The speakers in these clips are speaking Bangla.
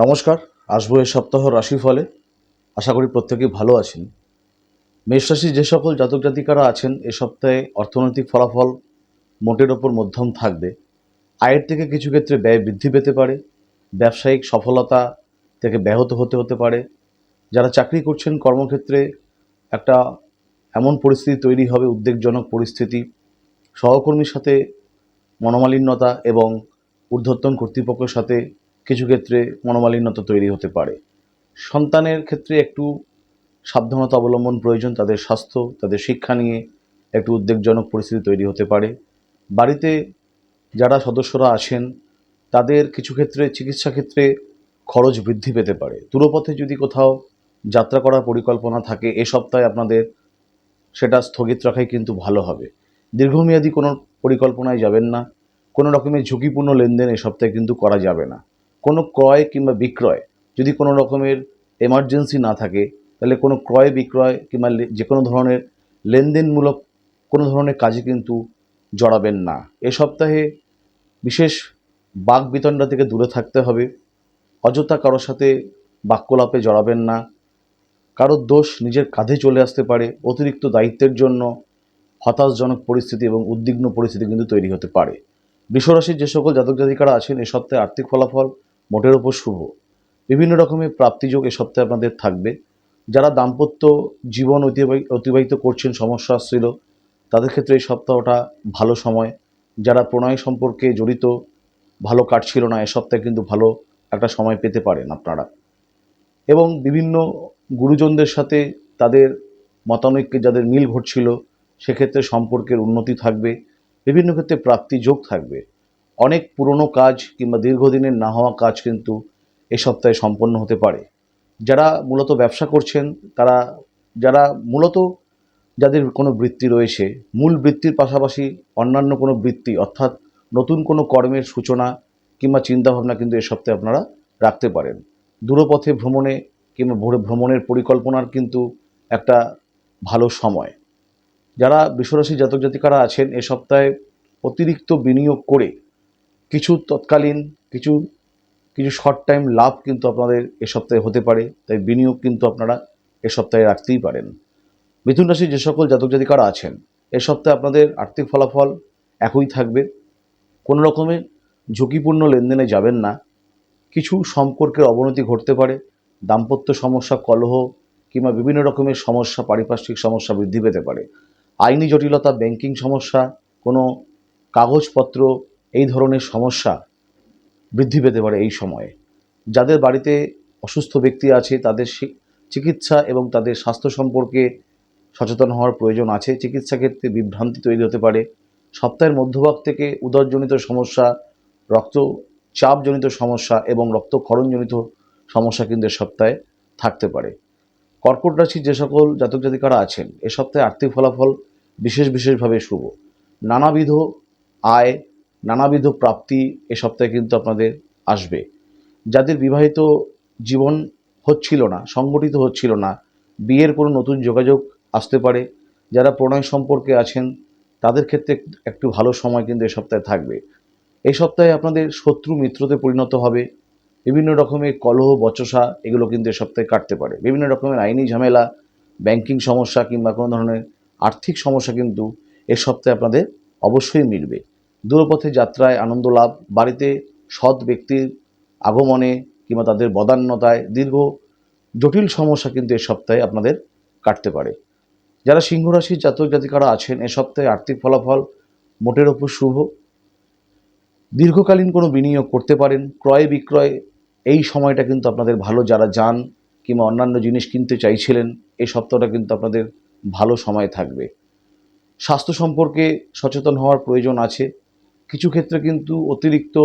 নমস্কার, আসব এ সপ্তাহ রাশিফলে। আশা করি প্রত্যেকেই ভালো আছেন। মেষ রাশির যে সকল জাতক জাতিকারা আছেন, এ সপ্তাহে অর্থনৈতিক ফলাফল মোটের ওপর মধ্যম থাকবে। আয়ের থেকে কিছু ক্ষেত্রে ব্যয় বৃদ্ধি পেতে পারে। ব্যবসায়িক সফলতা থেকে ব্যাহত হতে হতে পারে। যারা চাকরি করছেন, কর্মক্ষেত্রে একটা এমন পরিস্থিতি তৈরি হবে, উদ্বেগজনক পরিস্থিতি। সহকর্মীর সাথে মনোমালিন্যতা এবং ঊর্ধ্বতন কর্তৃপক্ষের সাথে কিছু ক্ষেত্রে মনোমালিন্যতা তৈরি হতে পারে। সন্তানের ক্ষেত্রে একটু সাবধানতা অবলম্বন প্রয়োজন, তাদের স্বাস্থ্য, তাদের শিক্ষা নিয়ে একটু উদ্বেগজনক পরিস্থিতি তৈরি হতে পারে। বাড়িতে যারা সদস্যরা আছেন, তাদের কিছু ক্ষেত্রে চিকিৎসা ক্ষেত্রে খরচ বৃদ্ধি পেতে পারে। দূরপথে যদি কোথাও যাত্রা করার পরিকল্পনা থাকে, এ সপ্তাহে আপনাদের সেটা স্থগিত রাখাই কিন্তু ভালো হবে। দীর্ঘমেয়াদী কোনো পরিকল্পনায় যাবেন না। কোনো রকমের ঝুঁকিপূর্ণ লেনদেন এ সপ্তাহে কিন্তু করা যাবে না। কোনো ক্রয় কিংবা বিক্রয়, যদি কোনো রকমের এমার্জেন্সি না থাকে, তাহলে কোনো ক্রয় বিক্রয় কিংবা যে কোনো ধরনের লেনদেনমূলক কোনো ধরনের কাজে কিন্তু জড়াবেন না। এ সপ্তাহে বিশেষ বাক বিতণ্ডা থেকে দূরে থাকতে হবে। অযথা কারোর সাথে বাক্যলাপে জড়াবেন না। কারোর দোষ নিজের কাঁধে চলে আসতে পারে, অতিরিক্ত দায়িত্বের জন্য হতাশজনক পরিস্থিতি এবং উদ্বিগ্ন পরিস্থিতি কিন্তু তৈরি হতে পারে। বিশ্বরাশির যে সকল জাতক জাতিকারা আছেন, এ সপ্তাহে আর্থিক ফলাফল মোটের ওপর শুভ। বিভিন্ন রকমের প্রাপ্তিযোগ এ সপ্তাহে আপনাদের থাকবে। যারা দাম্পত্য জীবন অতিবাহি- অতিবাহিত করছেন, সমস্যা আসছিল, তাদের ক্ষেত্রে এই সপ্তাহটা ভালো সময়। যারা প্রণয় সম্পর্কে জড়িত, ভালো কাটছিল না, এ সপ্তাহে কিন্তু ভালো একটা সময় পেতে পারেন আপনারা। এবং বিভিন্ন গুরুজনদের সাথে তাদের মতানৈক্যে যাদের মিল ঘটছিল, সেক্ষেত্রে সম্পর্কের উন্নতি থাকবে। বিভিন্ন ক্ষেত্রে প্রাপ্তি যোগ থাকবে। অনেক পুরনো কাজ কিংবা দীর্ঘদিনের না হওয়া কাজ কিন্তু এ সপ্তাহে সম্পন্ন হতে পারে। যারা মূলত ব্যবসা করছেন, তারা, যারা মূলত যাদের কোনো বৃত্তি রয়েছে, মূল বৃত্তির পাশাপাশি অন্যান্য কোনো বৃত্তি অর্থাৎ নতুন কোনো কর্মের সূচনা কিংবা চিন্তাভাবনা কিন্তু এ সপ্তাহে আপনারা রাখতে পারেন। দূরপথে ভ্রমণে কিংবা ভ্র- ভ্রমণের পরিকল্পনার কিন্তু একটা ভালো সময়। যারা বিশ্বরাশি জাতক জাতিকারা আছেন, এ সপ্তাহে অতিরিক্ত বিনিয়োগ করে কিছু তৎকালীন, কিছু কিছু শর্ট টাইম লাভ কিন্তু আপনাদের এ সপ্তাহে হতে পারে, তাই বিনিয়োগ কিন্তু আপনারা এ সপ্তাহে রাখতেই পারেন। মিথুন রাশির যে সকল জাতক জাতিকারা আছেন, এ সপ্তাহে আপনাদের আর্থিক ফলাফল একই থাকবে। কোনো রকমের ঝুঁকিপূর্ণ লেনদেনে যাবেন না। কিছু সম্পর্কের অবনতি ঘটতে পারে, দাম্পত্য সমস্যা, কলহ কিংবা বিভিন্ন রকমের সমস্যা, পারিপার্শ্বিক সমস্যা বৃদ্ধি পেতে পারে। আইনি জটিলতা ব্যাংকিং সমস্যা, কোনো কাগজপত্র এই ধরনের সমস্যা বৃদ্ধি পেতে পারে এই সময়ে। যাদের বাড়িতে অসুস্থ ব্যক্তি আছে, তাদের চিকিৎসা এবং তাদের স্বাস্থ্য সম্পর্কে সচেতন হওয়ার প্রয়োজন আছে। চিকিৎসা ক্ষেত্রে বিভ্রান্তি তৈরি হতে পারে। সপ্তাহের মধ্যভাগ থেকে উদরজনিত সমস্যা, রক্তচাপজনিত সমস্যা এবং রক্তক্ষরণজনিত সমস্যা কিন্তু সপ্তাহে থাকতে পারে। কর্কট রাশির যে সকল জাতক জাতিকারা আছেন, এ সপ্তাহে আর্থিক ফলাফল বিশেষ বিশেষভাবে শুভ। নানাবিধ আয় নানাবিধ প্রাপ্তি এ সপ্তাহে কিন্তু আপনাদের আসবে। যাদের বিবাহিত জীবন হচ্ছিল না, সংগঠিত হচ্ছিল না, বিয়ের কোনো নতুন যোগাযোগ আসতে পারে, যারা প্রণয় সম্পর্কে আছেন, তাদের ক্ষেত্রে একটু ভালো সময় কিন্তু এ সপ্তাহে থাকবে। এই সপ্তাহে আপনাদের শত্রু মিত্রতে পরিণত হবে। বিভিন্ন রকমের কলহ, বচসা এগুলো কিন্তু এ সপ্তাহে কাটতে পারে। বিভিন্ন রকমের আইনি ঝামেলা, ব্যাংকিং সমস্যা কিংবা কোনো ধরনের আর্থিক সমস্যা কিন্তু এ সপ্তাহে আপনাদের অবশ্যই মিলবে। দূরপথে যাত্রায় আনন্দ লাভ, বাড়িতে সৎ ব্যক্তির আগমনে কিংবা তাদের বদান্যতায় দীর্ঘ জটিল সমস্যা কিন্তু এ সপ্তাহে আপনাদের কাটতে পারে। যারা সিংহরাশির জাতক জাতিকারা আছেন, এ সপ্তাহে আর্থিক ফলাফল মোটের ওপর শুভ। দীর্ঘকালীন কোনো বিনিয়োগ করতে পারেন, ক্রয় বিক্রয় এই সময়টা কিন্তু আপনাদের ভালো। যারা যান কিংবা অন্যান্য জিনিস কিনতে চাইছিলেন এই সপ্তাহটা কিন্তু আপনাদের ভালো সময় থাকবে। স্বাস্থ্য সম্পর্কে সচেতন হওয়ার প্রয়োজন আছে। কিছু ক্ষেত্রে কিন্তু অতিরিক্ত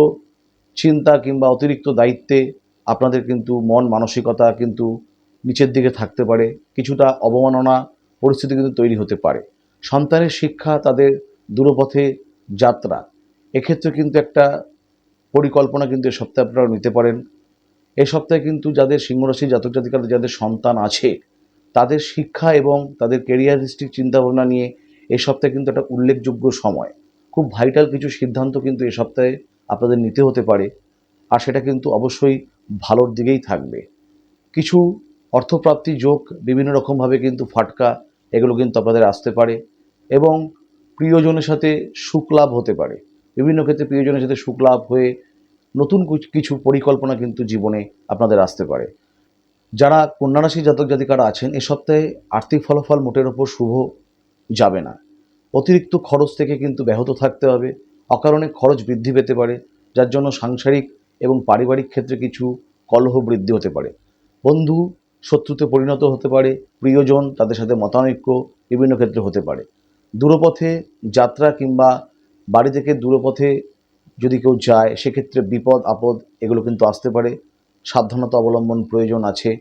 চিন্তা কিংবা অতিরিক্ত দায়িত্বে আপনাদের কিন্তু মন মানসিকতা কিন্তু নিচের দিকে থাকতে পারে। কিছুটা অবমাননা পরিস্থিতি কিন্তু তৈরি হতে পারে। সন্তানের শিক্ষা তাদের দূরপথে যাত্রা, এক্ষেত্রে কিন্তু একটা পরিকল্পনা কিন্তু এ সপ্তাহে আপনারা নিতে পারেন। এই সপ্তাহে কিন্তু যাদের সিংহরাশি, জাতক জাতিকাদের যাদের সন্তান আছে, তাদের শিক্ষা এবং তাদের কেরিয়ারিস্টিক চিন্তাভাবনা নিয়ে এই সপ্তাহে কিন্তু একটা উল্লেখযোগ্য সময়। খুব ভাইটাল কিছু সিদ্ধান্ত কিন্তু এ সপ্তাহে আপনাদের নিতে হতে পারে। আর সেটা কিন্তু অবশ্যই ভালোর দিকেই থাকবে। কিছু অর্থপ্রাপ্তি যোগ বিভিন্ন রকমভাবে কিন্তু ফাটকা, এগুলো কিন্তু আপনাদের আসতে পারে এবং প্রিয়জনের সাথে সুখলাভ হতে পারে। বিভিন্ন ক্ষেত্রে প্রিয়জনের সাথে সুখলাভ হয়ে নতুন কুছ- পরিকল্পনা কিন্তু জীবনে আপনাদের আসতে পারে। যারা কন্যারাশি জাতক জাতিকারা আছেন, এ সপ্তাহে আর্থিক ফলাফল মোটের ওপর শুভ যাবে না। অতিরিক্ত খরচ থেকে কিন্তু ব্যাহত থাকতে হবে, অকারণে খরচ বৃদ্ধি পেতে পারে, যার জন্য সাংসারিক এবং পারিবারিক ক্ষেত্রে কিছু কলহ বৃদ্ধি হতে পারে। বন্ধু, শত্রুতে পরিণত হতে পারে, প্রিয়জন, তাদের সাথে মতানৈক্য বিভিন্ন ক্ষেত্রে হতে পারে। দূরপথে যাত্রা কিংবা বাড়ি থেকে দূরপথে যদি কেউ যায়, সেক্ষেত্রে বিপদ, আপদ এগুলো কিন্তু আসতে পারে। সাবধানতা অবলম্বন প্রয়োজন আছে।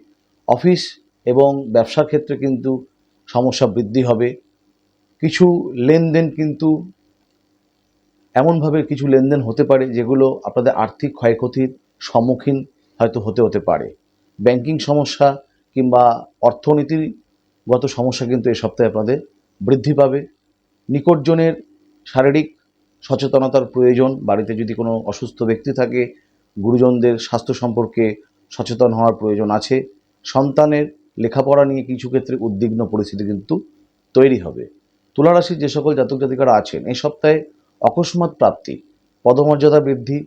অফিস এবং ব্যবসার ক্ষেত্রে কিন্তু সমস্যা বৃদ্ধি হবে। কিছু লেনদেন কিন্তু এমনভাবে কিছু লেনদেন হতে পারে যেগুলো আপনাদের আর্থিক ক্ষয়ক্ষতির সম্মুখীন হয়তো হতে হতে পারে। ব্যাংকিং সমস্যা কিংবা অর্থনীতিগত সমস্যা কিন্তু এই সপ্তাহে আপনাদের বৃদ্ধি পাবে। নিকটজনের শারীরিক সচেতনতার প্রয়োজন, বাড়িতে যদি কোনো অসুস্থ ব্যক্তি থাকে, গুরুজনদের স্বাস্থ্য সম্পর্কে সচেতন হওয়ার প্রয়োজন আছে। সন্তানের লেখাপড়া নিয়ে কিছু ক্ষেত্রে উদ্বিগ্ন পরিস্থিতি কিন্তু তৈরি হবে। তুলারাশির যে সকল জাতক জাতিকারা আছেন, এই সপ্তাহে অকস্মাৎ প্রাপ্তি, পদমর্যাদা বৃদ্ধি,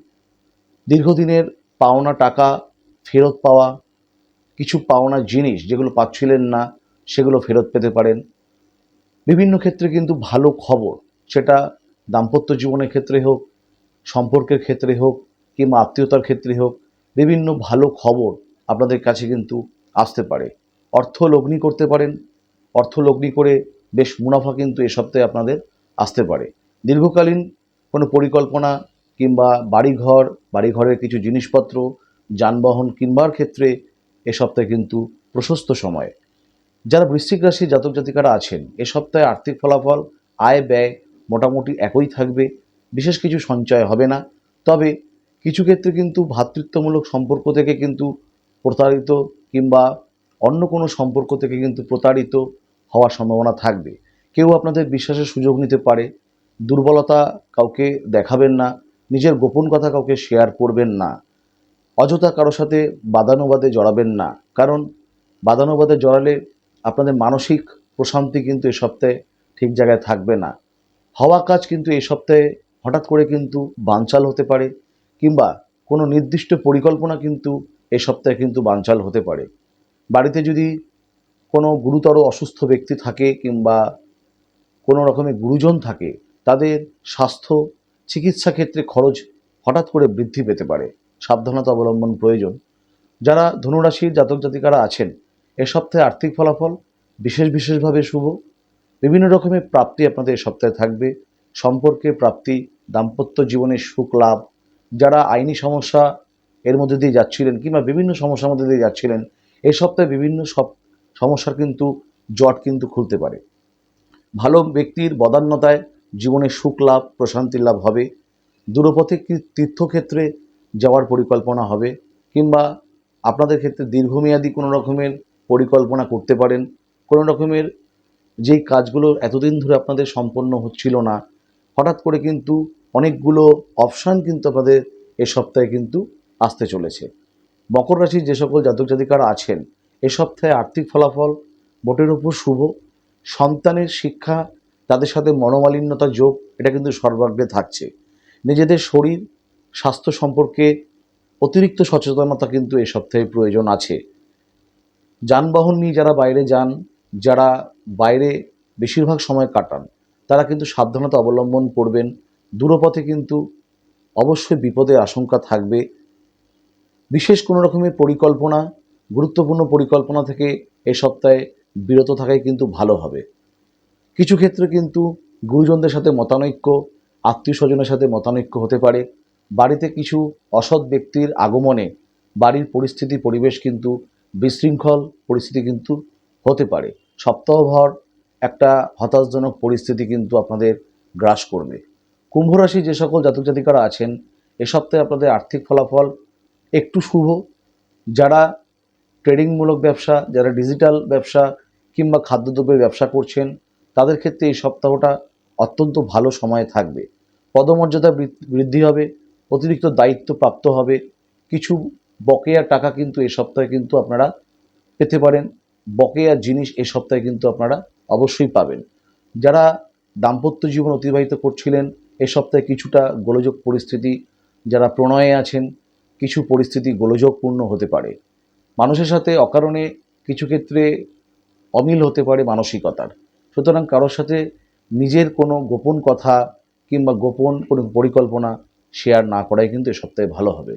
দীর্ঘদিনের পাওনা টাকা ফেরত পাওয়া, কিছু পাওনা জিনিস যেগুলো পাচ্ছিলেন না, সেগুলো ফেরত পেতে পারেন। বিভিন্ন ক্ষেত্রে কিন্তু ভালো খবর, সেটা দাম্পত্য জীবনের ক্ষেত্রে হোক, সম্পর্কের ক্ষেত্রে হোক, কিংবা আত্মীয়তার ক্ষেত্রে হোক, বিভিন্ন ভালো খবর আপনাদের কাছে কিন্তু আসতে পারে। অর্থ লগ্নি করতে পারেন, অর্থ লগ্নি করে বেশ মুনাফা কিন্তু এ সপ্তাহে আপনাদের আসতে পারে। দীর্ঘকালীন কোনো পরিকল্পনা কিংবা বাড়িঘর, বাড়িঘরের কিছু জিনিসপত্র, যানবাহন কিনবার ক্ষেত্রে এ সপ্তাহে কিন্তু প্রশস্ত সময়। যারা বৃশ্চিক রাশি জাতক জাতিকারা আছেন, এ সপ্তাহে আর্থিক ফলাফল, আয় ব্যয় মোটামুটি একই থাকবে, বিশেষ কিছু সঞ্চয় হবে না। তবে কিছু ক্ষেত্রে কিন্তু ভ্রাতৃত্বমূলক সম্পর্ক থেকে কিন্তু প্রতারিত কিংবা অন্য কোনো সম্পর্ক থেকে কিন্তু প্রতারিত হওয়ার সম্ভাবনা থাকবে। কেউ আপনাদের বিশ্বাসের সুযোগ নিতে পারে, দুর্বলতা কাউকে দেখাবেন না, নিজের গোপন কথা কাউকে শেয়ার করবেন না, অযথা কারোর সাথে বাদানুবাদে জড়াবেন না। কারণ বাদানুবাদে জড়ালে আপনাদের মানসিক প্রশান্তি কিন্তু এ সপ্তাহে ঠিক জায়গায় থাকবে না। হওয়া কাজ কিন্তু এই সপ্তাহে হঠাৎ করে কিন্তু বানচাল হতে পারে, কিংবা কোনো নির্দিষ্ট পরিকল্পনা কিন্তু এ সপ্তাহে কিন্তু বানচাল হতে পারে। বাড়িতে যদি কোনো গুরুতর অসুস্থ ব্যক্তি থাকে কিংবা কোনো রকমের গুরুজন থাকে, তাদের স্বাস্থ্য, চিকিৎসা ক্ষেত্রে খরচ হঠাৎ করে বৃদ্ধি পেতে পারে। সাবধানতা অবলম্বন প্রয়োজন। যারা ধনুরাশির জাতক জাতিকারা আছেন, এ সপ্তাহে আর্থিক ফলাফল বিশেষ বিশেষভাবে শুভ। বিভিন্ন রকমের প্রাপ্তি আপনাদের এ সপ্তাহে থাকবে। সম্পর্কে প্রাপ্তি, দাম্পত্য জীবনের সুখ লাভ, যারা আইনি সমস্যা এর মধ্যে দিয়ে যাচ্ছিলেন কিংবা বিভিন্ন সমস্যার মধ্যে দিয়ে যাচ্ছিলেন এই সপ্তাহে বিভিন্ন সব সমস্যার কিন্তু জট কিন্তু খুলতে পারে। ভালো ব্যক্তির বদান্যতায় জীবনে সুখ লাভ প্রশান্তি লাভ হবে। দূরপথে তীর্থক্ষেত্রে যাওয়ার পরিকল্পনা হবে কিংবা আপনাদের ক্ষেত্রে দীর্ঘমেয়াদী কোনো রকমের পরিকল্পনা করতে পারেন, কোনো রকমের যেই কাজগুলো এতদিন ধরে আপনাদের সম্পন্ন হচ্ছিল না, হঠাৎ করে কিন্তু অনেকগুলো অপশান কিন্তু আপনাদের এ সপ্তাহে কিন্তু আসতে চলেছে। মকর রাশির যে সকল জাতক জাতিকারা আছেন এ সপ্তাহে আর্থিক ফলাফল মোটের উপর শুভ, সন্তানের শিক্ষা, তাদের সাথে মনোমালিন্যতা যোগ, এটা কিন্তু সর্বাগ্রে থাকছে। নিজেদের শরীর, স্বাস্থ্য সম্পর্কে অতিরিক্ত সচেতনতা কিন্তু এ সপ্তাহে প্রয়োজন আছে। যানবাহন নিয়ে যারা বাইরে যান, যারা বাইরে বেশিরভাগ সময় কাটান, তারা কিন্তু সাবধানতা অবলম্বন করবেন। দূরপথে কিন্তু অবশ্যই বিপদের আশঙ্কা থাকবে। বিশেষ কোনো রকমের পরিকল্পনা গুরুত্বপূর্ণ পরিকল্পনা থেকে এ সপ্তাহে বিরত থাকাই কিন্তু ভালো হবে। কিছু ক্ষেত্রে কিন্তু গুরুজনদের সাথে মতানৈক্য আত্মীয় স্বজনের সাথে মতানৈক্য হতে পারে। বাড়িতে কিছু অসৎ ব্যক্তির আগমনে বাড়ির পরিস্থিতি, পরিবেশ কিন্তু বিশৃঙ্খল পরিস্থিতি কিন্তু হতে পারে। সপ্তাহভর একটা হতাশজনক পরিস্থিতি কিন্তু আপনাদের গ্রাস করবে। কুম্ভ রাশি যে সকল জাতক জাতিকারা আছেন, এ সপ্তাহে আপনাদের আর্থিক ফলাফল একটু শুভ। যারা ট্রেডিংমূলক ব্যবসা, যারা ডিজিটাল ব্যবসা কিংবা খাদ্যদ্রব্যের ব্যবসা করছেন, তাদের ক্ষেত্রে এই সপ্তাহটা অত্যন্ত ভালো সময়ে থাকবে। পদমর্যাদা বৃদ্ধি হবে, অতিরিক্ত দায়িত্ব প্রাপ্ত হবে, কিছু বকেয়া টাকা কিন্তু এই সপ্তাহে কিন্তু আপনারা পেতে পারেন, বকেয়া জিনিস এই সপ্তাহে কিন্তু আপনারা অবশ্যই পাবেন। যারা দাম্পত্য জীবন অতিবাহিত করছিলেন, এ সপ্তাহে কিছুটা গোলযোগ পরিস্থিতি, যারা প্রণয়ে আছেন, কিছু পরিস্থিতি গোলযোগপূর্ণ হতে পারে। মানুষের সাথে অকারণে কিছু ক্ষেত্রে অমিল হতে পারে মানসিকতার। সুতরাং কারোর সাথে নিজের কোনো গোপন কথা কিংবা গোপন কোনো পরিকল্পনা শেয়ার না করাই কিন্তু এ সপ্তাহে ভালো হবে।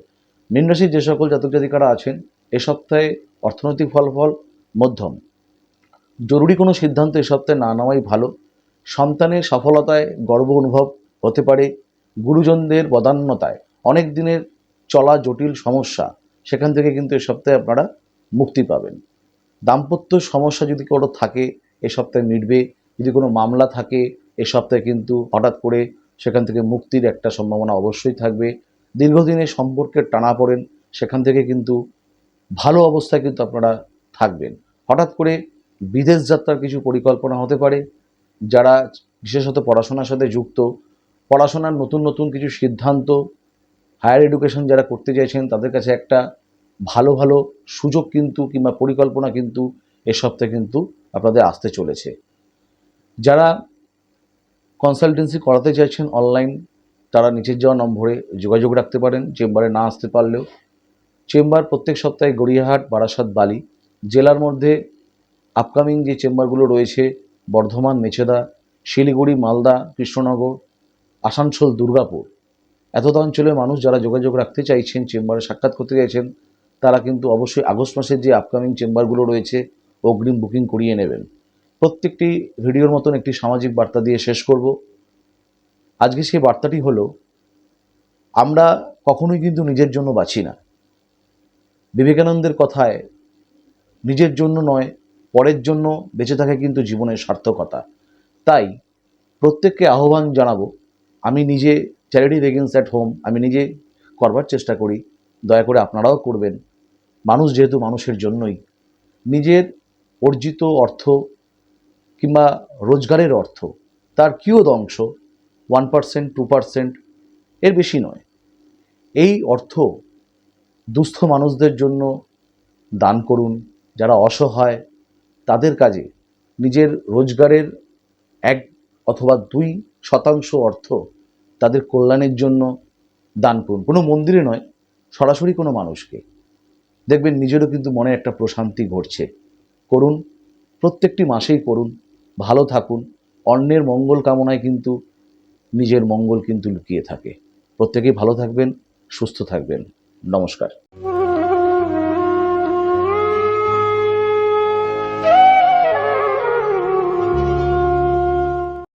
মীন রাশির যে সকল জাতক জাতিকারা আছেন, এ সপ্তাহে অর্থনৈতিক ফলাফল মধ্যম। জরুরি কোনো সিদ্ধান্ত এ সপ্তাহে না নেওয়াই ভালো। সন্তানের সফলতায় গর্ব অনুভব হতে পারে। গুরুজনদের বদান্যতায় অনেক দিনের চলা জটিল সমস্যা সেখান থেকে কিন্তু এ সপ্তাহে আপনারা মুক্তি পাবেন। দাম্পত্য সমস্যা যদি কোনো থাকে, এ সপ্তাহে মিটবে। যদি কোনো মামলা থাকে, এ সপ্তাহে কিন্তু হঠাৎ করে সেখান থেকে মুক্তির একটা সম্ভাবনা অবশ্যই থাকবে। দীর্ঘদিনের সম্পর্কের টানা পড়েন, সেখান থেকে কিন্তু ভালো অবস্থায় কিন্তু আপনারা থাকবেন। হঠাৎ করে বিদেশ যাত্রার কিছু পরিকল্পনা হতে পারে, যারা বিশেষত পড়াশোনার সাথে যুক্ত, পড়াশোনার নতুন নতুন কিছু সিদ্ধান্ত হায়ার এডুকেশন যারা করতে চাইছেন, তাদের কাছে একটা ভালো ভালো সুযোগ কিন্তু কিংবা পরিকল্পনা কিন্তু এ সপ্তাহে কিন্তু আপনাদের আসতে চলেছে। যারা কনসালটেন্সি করাতে চাইছেন অনলাইন তারা নিচের যাওয়া নম্বরে যোগাযোগ রাখতে পারেন, চেম্বারে না আসতে পারলেও। চেম্বার প্রত্যেক সপ্তাহে গড়িয়াহাট, বারাসাত, বালি জেলার মধ্যে আপকামিং যে চেম্বারগুলো রয়েছে, বর্ধমান, মেছেদা, শিলিগুড়ি, মালদা, কৃষ্ণনগর, আসানসোল, দুর্গাপুর এতটা অঞ্চলের মানুষ যারা যোগাযোগ রাখতে চাইছেন, চেম্বারে সাক্ষাৎ করতে চাইছেন, তারা কিন্তু অবশ্যই আগস্ট মাসের যে আপকামিং চেম্বারগুলো রয়েছে, অগ্রিম বুকিং করিয়ে নেবেন। প্রত্যেকটি ভিডিওর মতন একটি সামাজিক বার্তা দিয়ে শেষ করব। আজকে সেই বার্তাটি হলো, আমরা কখনোই কিন্তু নিজের জন্য বাঁচি না। বিবেকানন্দের কথায়, নিজের জন্য নয়, পরের জন্য বেঁচে থাকে কিন্তু জীবনের সার্থকতা। তাই প্রত্যেককে আহ্বান জানাব, আমি নিজে চ্যারিটি বেগিনস অ্যাট হোম আমি নিজে করবার চেষ্টা করি। দয়া করে আপনারাও করবেন। মানুষ যেহেতু মানুষের জন্যই। নিজের অর্জিত অর্থ কিংবা রোজগারের অর্থ, তার কিয়দ অংশ ওয়ান পার্সেন্ট টু পার্সেন্ট এর বেশি নয়। এই অর্থ দুস্থ মানুষদের জন্য দান করুন। যারা অসহায়, তাদের কাজে নিজের রোজগারের এক অথবা দুই শতাংশ অর্থ তাদের কল্যাণের জন্য দান করুন। কোনো মন্দিরে নয়, সরাসরি কোনো মানুষকে। দেখবেন নিজেরও কিন্তু মনে একটা প্রশান্তি ঘটছে। করুন, প্রত্যেকটি মাসেই করুন, ভালো থাকুন, অন্যের মঙ্গল কামনায় কিন্তু নিজের মঙ্গল কিন্তু লুকিয়ে থাকে। প্রত্যেকেই ভালো থাকবেন, সুস্থ থাকবেন। নমস্কার।